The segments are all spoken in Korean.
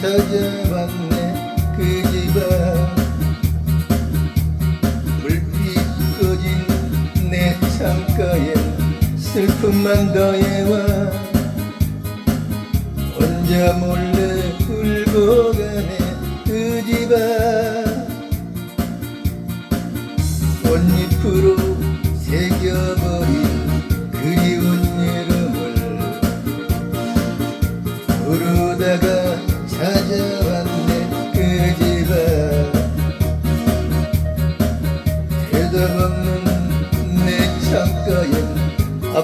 찾아왔네 그집안. 불빛 꺼진 내 창가에 슬픔만 더해와. 혼자 몰래 울고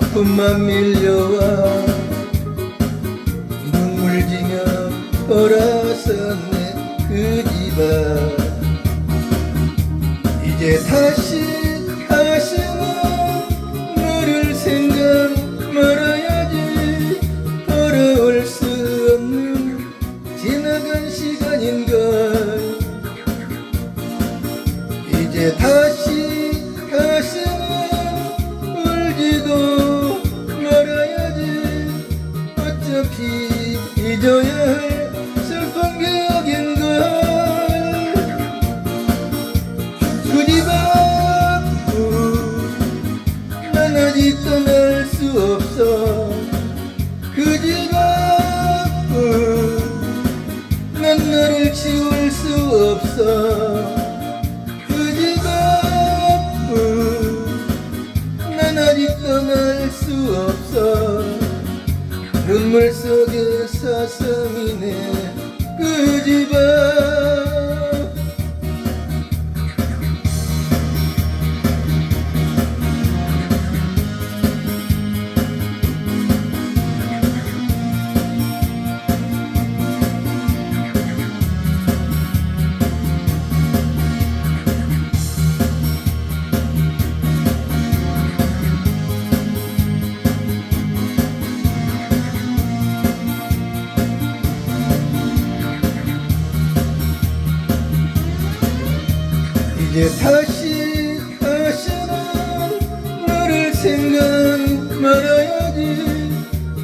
아픔만 밀려와 눈물 지며 돌아섰네 그 집안. 이제 다시 다시는 너를 생각 말아야지. 돌아올 수 없는 지나간 시간인걸. 이제 다시 잊어야 할 슬픈 기억인걸. 그집 앞은 난 아직 떠날 수 없어. 그집 앞은 난 너를 지울 수 없어. 그집 앞은 난 떠날 수 없어. 눈물 속 에 사슴이네. 그 이제 다시 다시는 너를 생각 말아야지.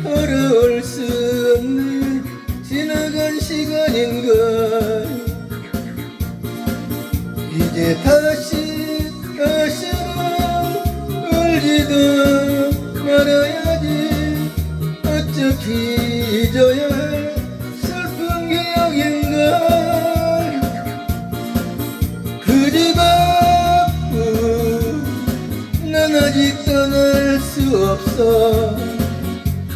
돌아올 수 없는 지나간 시간인걸. 이제 다시 다시는 울지도 수 없어.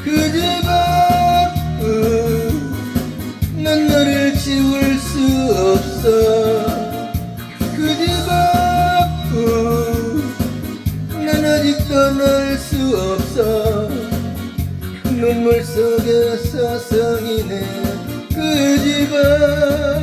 그집 앞은 난 너를 지울 수 없어. 그집 앞은 난 아직 떠날 수 없어. 눈물 속에 사성이네 그집앞